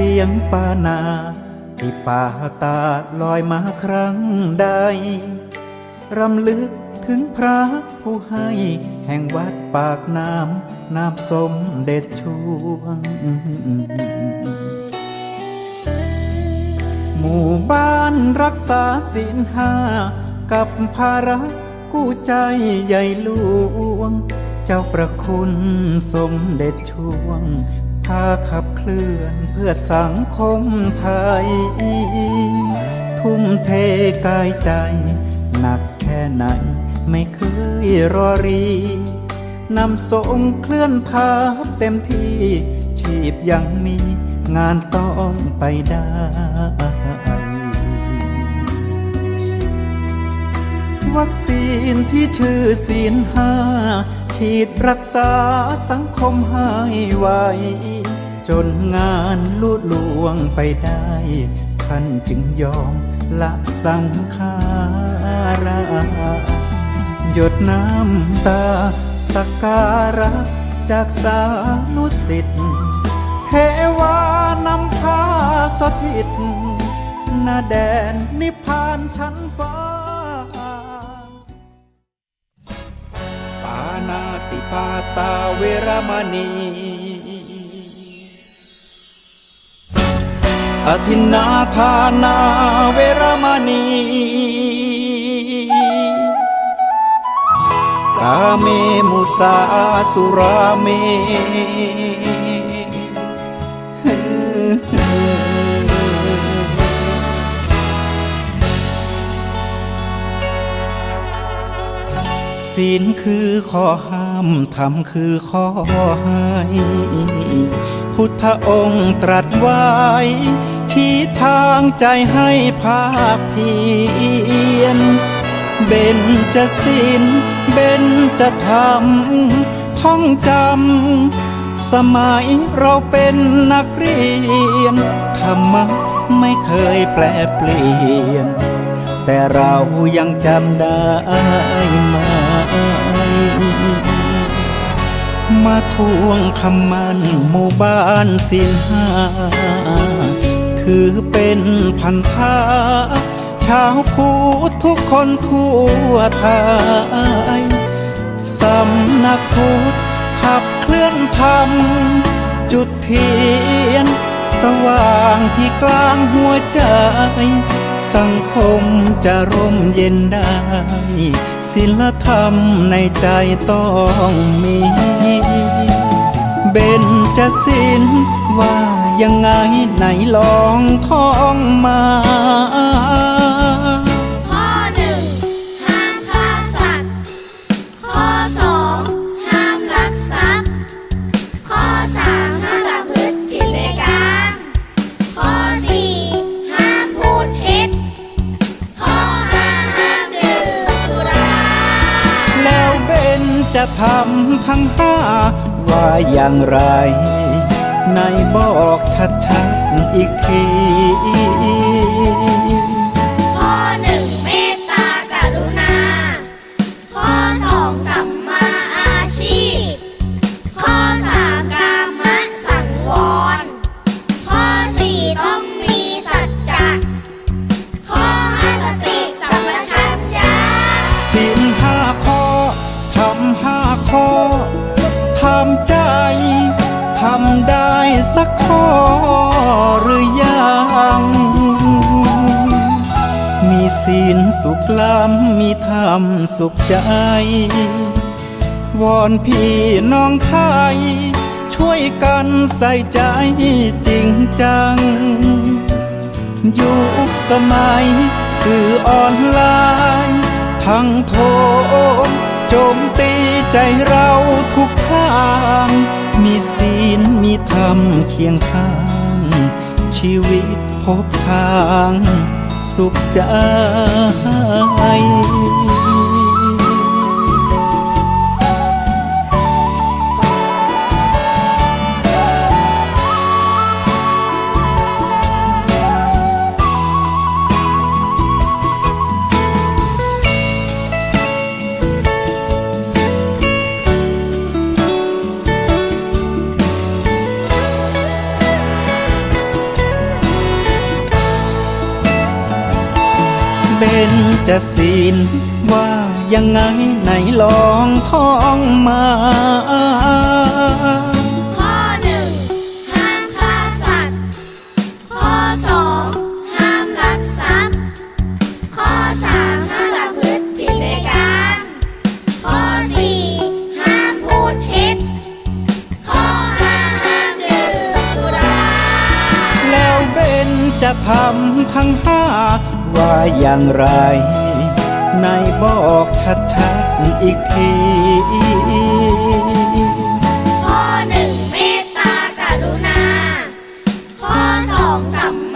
สียงปานาที่ป่าตาลอยมาครั้งใด รำลึกถึงพระผู้ให้ แห่งวัดปากน้ำน้ำสมเด็จช่วง หมู่บ้านรักษาศีลห้า กับภาระกู้ใจใหญ่หลวง เจ้าประคุณสมเด็จช่วง พาขับเคลื่อนเพื่อสังคมไทย ทุ่มเทกายใจ หนักแค่ไหนไม่เคยรอรี นำส่งเคลื่อนทัพเต็มที่ ชีพยังมีงานต้องไปได้วัคซีนที่ชื่อศีลห้า ฉีดรักษาสังคมให้ไว จนงานลุดลวงไปได้ท่านจึงยอมละสังขาราหยดน้ำตาสักการะจากสานุสิทธิ์เทวานำพาสถิตนาแดนนิพพานชั้นฟ้า ปานาติปาตาเวรมณี อธินาทานาเวรมณี กาเมมุสาสุราเมศีลคือข้อห้ามธรรมคือข้อให้ พุทธองค์ตรัสไว้ ชี้ทางใจให้ภาคเพียรเบนจะศีลเบนจะธรรมท่องจำ สมัยเราเป็นนักเรียนธรรมะไม่เคยแปลเปลี่ยน แต่เรายังจำได้ไหมมาทวงคำมันหมู่บ้านสินห้า ถือเป็นพันธะชาวพุทธทุกคนทั่วไทยสำนักพุทธขับเคลื่อนธรรม จุดเทียน สว่างที่กลางหัวใจ สังคมจะร่มเย็นได้ศิลธรรมในใจต้องมี เบนจะสินว่ายังไงไหนลองท่องมาข้อหนึ่งห้ามฆ่าสัตว์ข้อสองห้ามลักทรัพย์ข้อสามห้ามประพฤติผิดในกามข้อสี่ห้ามพูดเท็จข้อห้าห้ามดื่มสุราแล้วเบนจะทำทั้งห้า ว่าอย่างไร ในบอกชัดๆอีกที สักข้อหรือยัง มีศีลสุขล้ำมีธรรมสุขใจ วอนพี่น้องไทย ช่วยกันใส่ใจจริงจัง ยุคสมัยสื่อออนไลน์ ทั้งโทมโจมตีใจเราทุกทาง ธรรมเคียงข้าง ชีวิตพบทางสุขใจ เบนจะศีลว่ายังไงไหนลองท่องมาข้อหนึ่งห้ามฆ่าสัตว์ข้อสองห้ามลักทรัพย์ข้อสามห้ามประพฤติผิดในการข้อสี่ห้ามพูดเท็จข้อห้าห้ามดื่มสุราแล้วเบนจะทำทั้งห้า ว่าอย่างไรในบอกชัดๆอีกทีข้อหนึ่งเมตตากรุณา ข้อสองสัม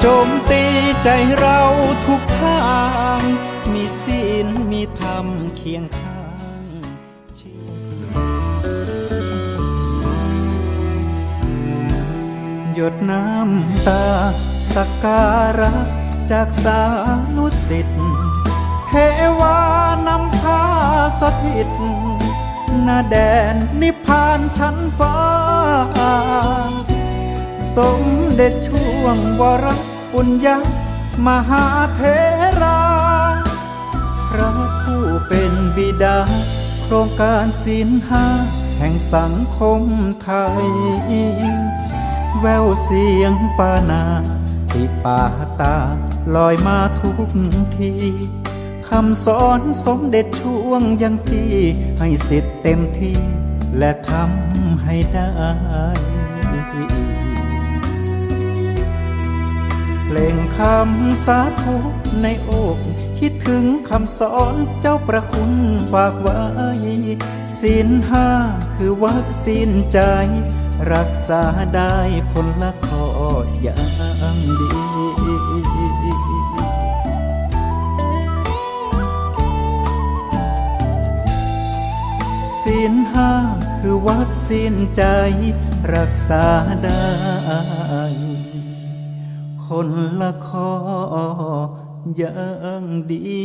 โจมตีใจเราทุกทาง มีศีลมีธรรมเคียงข้างหยดน้ำตาสักการะจากสานุสิทธิ์เทวานำพาสถิตนาแดนนิพพานชั้นฟ้า สมเด็จช่วงวร ปุญญามหาเทราพระผู้เป็นบิดา โครงการศีลห้าแห่งสังคมไทย แววเสียงปานาติปาตาลอยมาทุกทีคำสอนสมเด็จช่วงยังจีให้สิทธิ์เต็มที่ และทำให้ได้ เพลงคำสาธุในอกคิดถึงคำสอนเจ้าประคุณฝากไว้ศีลห้าคือวัคซีนใจ รักษาได้คนละข้ออย่างดีศีลห้าคือวัคซีนใจ รักษาได้ คนละข้ออย่างดี